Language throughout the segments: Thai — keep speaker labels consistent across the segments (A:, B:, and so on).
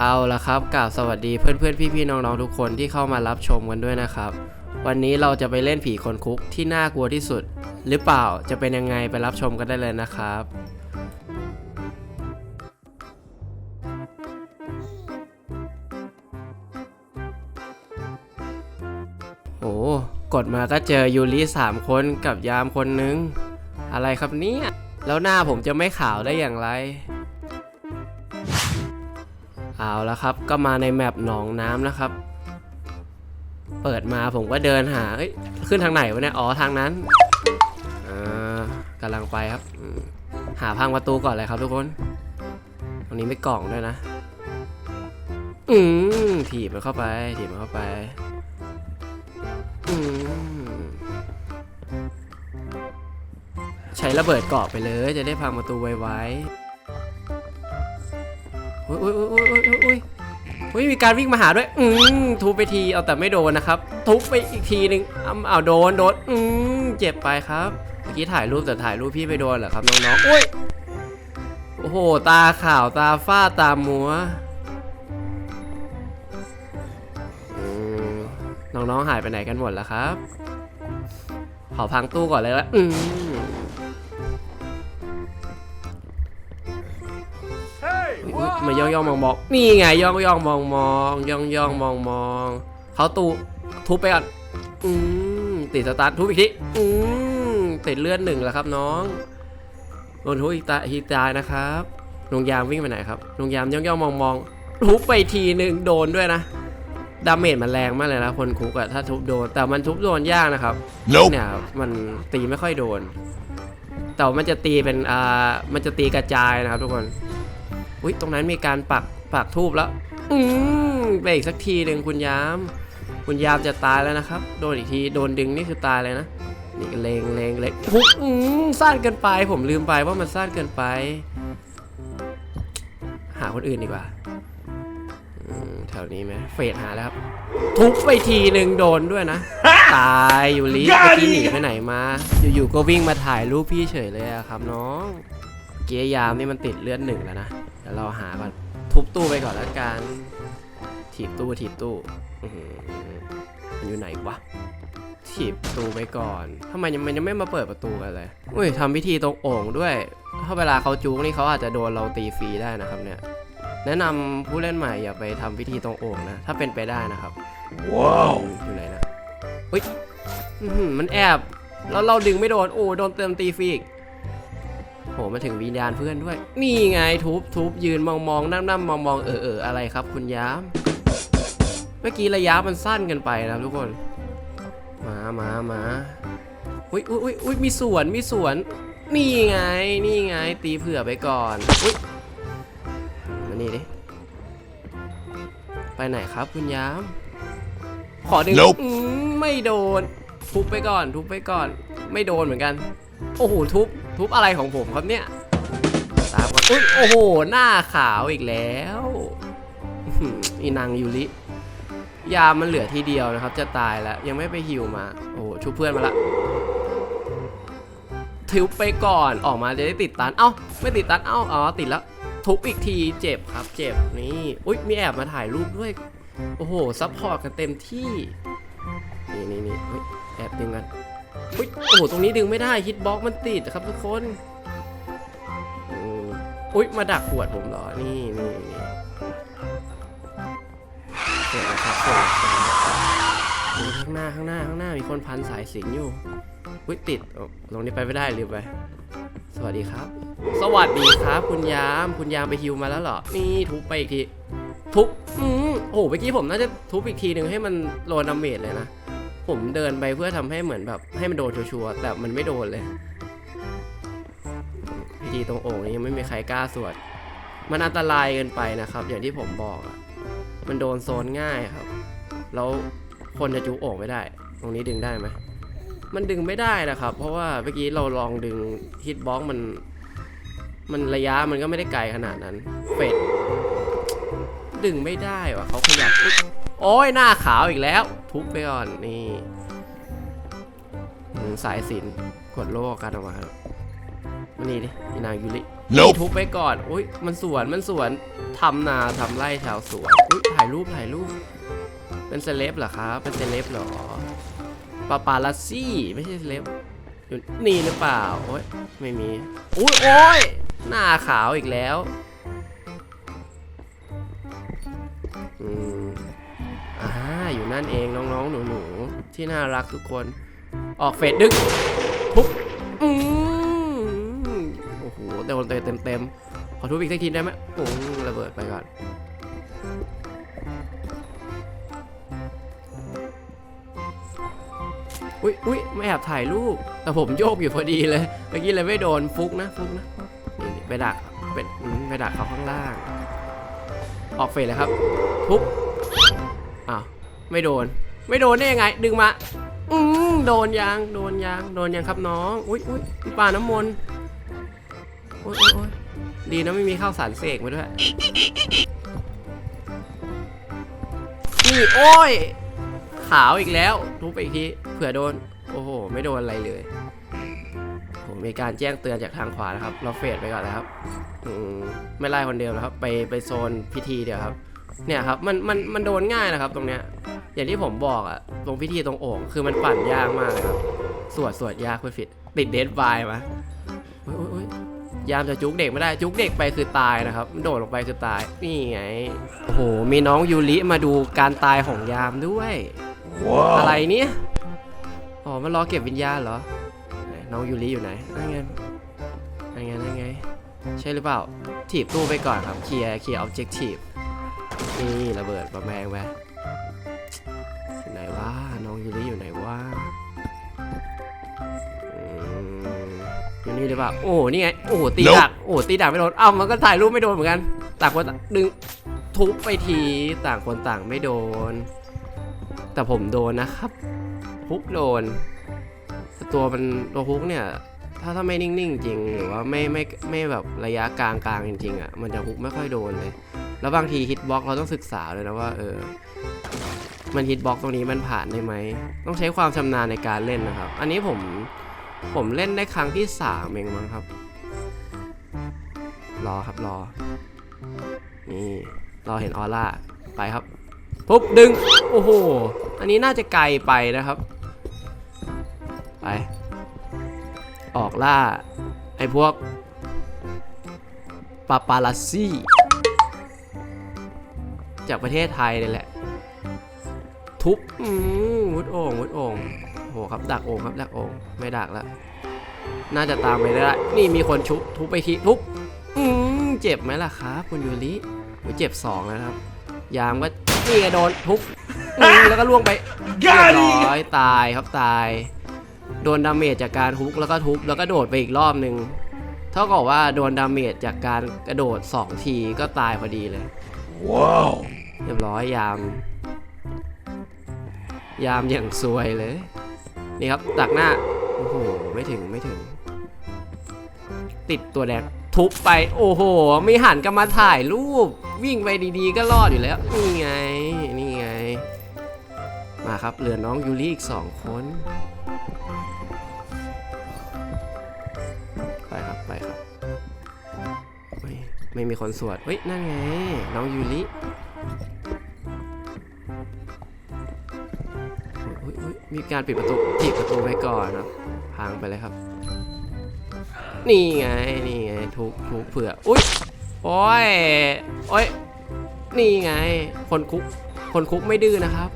A: เอาละครับกล่าวสวัสดีเพื่อนเพื่อนพี่พี่ๆน้องๆทุกคนที่เข้ามารับชมกันด้วยนะครับ วันนี้เราจะไปเล่นผีคนคุกที่น่ากลัวที่สุด หรือเปล่าจะเป็นยังไงไปรับชมกันได้เลยนะครับโอ้กดมาก็เจอยูริสามคนกับยามคนนึง อะไรครับเนี่ย แล้วหน้าผมจะไม่ขาวได้อย่างไร เอาละครับ ก็มาในแมปหนองน้ำนะครับ เปิดมาผมก็เดินหาเอ้ยขึ้นทางไหนวะเนี่ย อ๋อทางนั้นอ่ากำลังไปครับ หาพังประตูก่อนเลยครับทุกคน ตรงนี้ไม่กล่องด้วยนะ อืมถีบมันเข้าไป ถีบมันเข้าไป อืมใช้ระเบิดเกาะไปเลย จะได้พังประตูไวๆ อุ้ยอุ้ยอุ้ยอุ้ยอุ้ยอุ้ยอุ้ยมีการวิ่งมาหาด้วย อืมทุบไปทีเอาแต่ไม่โดนนะครับทุบไปอีกทีหนึ่งอ้าวอ้าโดนโดนอืมเจ็บไปครับเมื่อกี้ถ่ายรูปแต่ถ่ายรูปพี่ไปโดนเหรอครับน้องๆอุ้ยโอ้โหตาขาวตาฝ้าตามัวน้องๆหายไปไหนกันหมดแล้วครับขอพังตู้ก่อนเลยละอืม มาย่องย่องมองมองนี่ไงย่องย่องมองมองย่องย่องมองมองเขาตูทุบไปก่อนอืมติดสตาร์ททุบอีกทีอืมติดเลือดหนึ่งแล้วครับน้องโดนทุบอีกตาอีกตายนะครับลุงยามวิ่งไปไหนครับลุงยามย่องย่องมองมองทุบไปทีหนึ่งโดนด้วยนะดาเมจมันแรงมากเลยนะคนคุกอะถ้าทุบโดนแต่มันทุบโดนยากนะครับ
B: Nope.
A: เนี่ยมันตีไม่ค่อยโดน แต่มันจะตีเป็นอ่ามันจะตีกระจายนะครับทุกคนอุ้ยตรงนั้นมีการปักปักทูบแล้วอืมไปอีกสักทีหนึ่งคุณยาม คุณยามจะตายแล้วนะครับ โดนอีกทีโดนดึงนี่คือตายเลยนะนี่ก็เลงเลงเลงทุบอืมสั้นเกินไป ผมลืมไปว่ามันสั้นเกินไป หาคนอื่นดีกว่า แถวนี้ไหมเฟดหาแล้วครับ ทุบไปทีหนึ่งโดนด้วยนะ ตายอยู่ลิเมื่อกี้หนีไปไหนมา อยู่ๆก็วิ่งมาถ่ายรูปพี่เฉยเลยอะครับน้อง เกียร์ยามนี่มันติดเลือดหนึ่งแล้วนะเดี๋ยวเราหาก่อนทุบตู้ไปก่อนแล้วกันถีบตู้ถีบตู้อื้อหือมันอยู่ไหนวะถีบประตูไปก่อนทำไมยังมันยังไม่มาเปิดประตูกันเลย อุ้ยทำพิธีตรงโอ่งด้วย ถ้าเวลาเขาจูงนี่เขาอาจจะโดนเราตีฟรีได้นะครับเนี่ย แนะนำผู้เล่นใหม่อย่าไปทำพิธีตรงโอ่งนะ ถ้าเป็นไปได้นะครับ
B: Wow.
A: อยู่ไหนนะเฮ้ยอื้อหือมันแอบ แล้วเราดึงไม่โดน โอ้โดนเติมตีฟรีอีกโหมาถึงวิญญาณเพื่อนด้วย นี่ไงทุบทุบยืนมองมองนั่งนั่งมองมองเออเอออะไรครับ คุณย้ามเมื่อกี้ระยะมันสั้นเกันไปนะครับทุกคน มามามาอุ้ยอุ้ยอุ้ยอุ้ยมีสวนมีสวน นี่ไง นี่ไง ตีเผื่อไปก่อนอุ้ยมานี่ ดิ ไปไหนครับคุณย้าม ขอดึง
B: Nope
A: อืมไม่โดน ทุบไปก่อน ทุบไปก่อน ไม่โดนเหมือนกัน โอ้โห ทุบ ทุบอะไรของผมครับเนี่ย ตามก่อนอุ๊ยโอ้โห หน้าขาวอีกแล้วอื้อหืออีนางยูริ ยามันเหลือทีเดียวนะครับ จะตายแล้ว ยังไม่ไปฮิวมา โอ้โหชุบเพื่อนมาละทุบไปก่อนออกมาจะได้ติดตัน เอ้า ไม่ติดตัน เอ้า อ๋อ ติดแล้ว ทุบอีกทีเจ็บครับเจ็บนี่อุ๊ยมีแอบมาถ่ายรูปด้วย โอ้โหซัพพอร์ตกันเต็มที่นี่นี่นี่เฮ้ยแอบดึงกันอุ้ยโอ้โหตรงนี้ดึงไม่ได้ฮิตบ็อกมันติดครับทุกคนอุ้ยมาดักขวดผมเหรอนี่นี่นี่เสร็จแล้วครับเสร็จแล้วครับข้างหน้าข้างหน้าข้างหน้ามีคนพันสายสิญจนอยู่อุ้ยติดอ๋อตรงนี้ไปไม่ได้ลืมไป สวัสดีครับ สวัสดีครับคุณยาม คุณยามไปฮิวมาแล้วเหรอ นี่ทุบไปอีกที ทุบอืมโอ้โหเมื่อกี้ผมน่าจะทุบอีกทีหนึ่งให้มันโดนดาเมจเลยนะ ผมเดินไปเพื่อทำให้เหมือนแบบ ให้มันโดนชัวร์ๆแต่มันไม่โดนเลย พิธีตรงโอ่งนี้ยังไม่มีใครกล้าสวด มันอันตรายเกินไปนะครับ อย่างที่ผมบอกอะมันโดนโซนง่ายครับ แล้วคนจะจูโอ่งไม่ได้ ตรงนี้ดึงได้ไหมมันดึงไม่ได้นะครับ เพราะว่าเมื่อกี้เราลองดึงฮิตบ็อกมัน มันระยะมันก็ไม่ได้ไกลขนาดนั้นเป็ดดึงไม่ได้ว่ะเขาขยับอุ๊ยโอ้ยหน้าขาวอีกแล้ว ทุบไปก่อนนี่อืมสายสินกดโลกกันออกมาครับมานี่ดิอีนางยูริ
B: Nope.
A: ทุบไปก่อนอุ้ยมันสวนมันสวนทำนาทำไร่ชาวสวนอุ้ยถ่ายรูปถ่ายรูป เป็นเซเลบเหรอครับเป็นเซเลบเหรอปาปาลัสซี่ไม่ใช่เซเลบอยู่นี่หรือเปล่าโอ้ยไม่มีอุ้ยโอ้ย หน้าขาวอีกแล้วอืมอ่าอยู่นั่นเองน้องๆหนูๆที่น่ารักทุกคน ออกเฟดดึกทุบอืมโอ้โหเต็มเต็มเต็มขอทุบอีกสักทีได้ไหมโอ้ระเบิดไปก่อนอุ้ยอุ้ยไม่แอบถ่ายรูปแต่ผมโยกอยู่พอดีเลยเมื่อกี้เลยไม่โดนฟุกนะฟุกนะ ไปดักเป็นไปดักเขาข้างล่าง ออกเฟดเลยครับทุบอ้าวไม่โดน ไม่โดนได้ยังไง ดึงมา อืมโดนยังโดนยังโดนยังครับน้อง อุ้ยอุ้ยพี่าน้ำมนต์โอ้ยโอ้ยอยดีนะไม่มีข้าวสารเสกมาด้วย นี่โอ้ย ขาวอีกแล้วทุบไปอีกทีเผื่อโดน โอ้โห ไม่โดนอะไรเลย มมีการแจ้งเตือนจากทางขวานะครับ เราเฟดไปก่อนนะครับอืมไม่ไล่คนเดิมนะครับ ไปไปโซนพิธีเดี๋ยวครับ เนี่ยครับมันมันมันโดนง่ายนะครับ ตรงเนี้ย อย่างที่ผมบอกอะตรงพิธีตรงโอ่งคือมันปั่นยากมากเลยครับ สวดสวดยากเพื่อฟิตติดเดดบายมาโอ้ยโอ้ยโอ้ยยามจะจุกเด็กไม่ได้จุกเด็กไปคือตายนะครับมันโดดลงไปคือตายนี่ไงโอ้โหมีน้องยูริมาดูการตายของยามด้วยอะไร
B: Wow.
A: เนี่ยอ๋อมันรอเก็บวิญญาณเหรอไห นน้องยูริอยู่ไหนนั่นไงนั่นไงนั่นไง ใช่หรือเปล่า ถีบตู้ไปก่อนครับ เคลียร์ เคลียร์ออบเจกตีฟนี่ระเบิดประแมงไปอยู่ไหนวะ น้องยูริอยู่ไหนวะอืมอยู่นี่หรือเปล่า โอ้โห นี่ไง โอ้โห ตีดัก โอ้โห ตีดักไม่โดนเอ้ามันก็ถ่ายรูปไม่โดนเหมือนกัน ต่างคนต่างดึงทุบไปที ต่างคนต่างไม่โดน แต่ผมโดนนะครับฮุกโดนแตัวมันตัวฮุกเนี่ย ถ้าถ้าไม่นิ่งๆจริงหรือว่าไม่ไม่ไม่แบบระยะกลางกลางๆจริงๆอะมันจะฮุกไม่ค่อยโดนเลย แล้วบางทีฮิตบ็อกเราต้องศึกษาเลยนะว่าเออมันฮิตบ็อกตรงนี้มันผ่านได้ไหมต้องใช้ความชำนาญในการเล่นนะครับ อันนี้ผมผมเล่นได้ครั้งที่สามเองมั้งครับ รอครับรอ นี่รอเห็นออร่าไปครับปุ๊บดึง โอ้โห อันนี้น่าจะไกลไปนะครับ ออกล่า ไอ้พวกปาปาลัสซี่ จากประเทศไทยเลยแหละ ทุบอืมมุดโอ่งมุดโอ่งโอ้โหครับดักโอ่งครับดักโอ่งไม่ดักแล้ว น่าจะตามไปได้ นี่มีคนชุบทุบไปทีทุบอืมเจ็บไหมล่ะครับ คุณยูริโอ้ยเจ็บสองแล้วนะครับ ยามก็นี่ไงโดนทุบอืมแล้วก็ล่วงไปเรียบ
B: Got
A: ร้อยตายครับตาย โดนดาเมจจากการทุบแล้วก็ทุบแล้วก็โดดไปอีกรอบหนึ่งเท่ากับว่าโดนดาเมจจากการกระโดด 2 ทีก็ตายพอดีเลย
B: Wow.
A: เรียบร้อยยาม ยามอย่างซวยเลย นี่ครับตักหน้า โอ้โห ไม่ถึงไม่ถึง ติดตัวแดงทุบไป โอ้โห ไม่หันกลับมาถ่ายรูป วิ่งไปดีๆ ก็รอดอยู่แล้ว นี่ไง นี่ไง มาครับ เหลือน้องยูริอีกสองคน ไม่มีคนสวดเฮ้ย นั่นไง น้องยูริมีการปิดประตูปิดประตูไว้ก่อนครับพังไปเลยครับ นี่ไง นี่ไง ทุบทุบเผื่อ อุ้ย โอ้ย โอ้ย นี่ไง คนคุก คนคุกไม่ดื้อนะครับ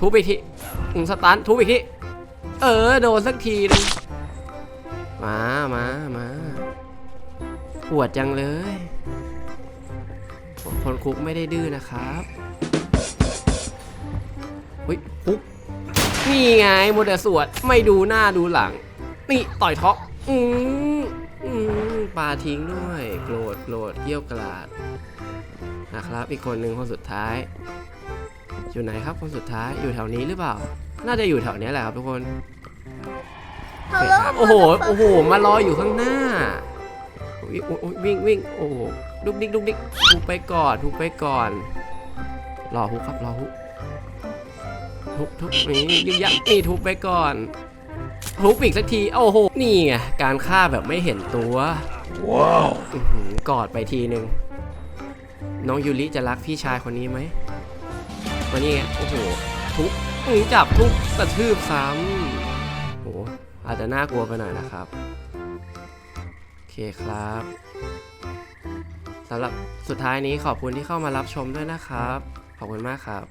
A: ทุบอีกทีอืมสตันทุบอีกที เออ โดนสักทีนึงมา มา มา ปวดจังเลยคนคุกไม่ได้ดื้อนะครับเฮ้ยคุกนี่ไงโมเดลสวดไม่ดูหน้าดูหลัง นี่ต่อยท็อปอืมอืมปาทิ้งด้วย โกรธโกรธเกี่ยวกราดนะครับ อีกคนหนึ่งคนสุดท้าย อยู่ไหนครับคนสุดท้ายอยู่แถวนี้หรือเปล่า น่าจะอยู่แถวเนี้ยแหละครับทุกคน
C: Hello
A: โอ้โห โอ้โห มารออยู่ข้างหน้า อุ๊ยอุ๊ยอุ๊ยวิ่งวิ่งโอ้โหดุกดิกดุกดิกทุบไปก่อนทุบไปก่อนรอฮุกครับรอฮุกทุบทุบนี่ยึกยักนี่ทุบไปก่อนทุบอีกสักทีโอ้โหนี่ไงการฆ่าแบบไม่เห็นตัวอื้อหือกอดไปทีหนึ่งน้องยูริจะรักพี่ชายคนนี้ไหมมานี่ไงโอ้โหทุบอื้อจับทุบกระทืบซ้ำโอ้โหอาจจะน่ากลัวไปหน่อยนะครับโอ เคครับสำหรับสุดท้ายนี้ขอบคุณที่เข้ามารับชมด้วยนะครับ ขอบคุณมากครับ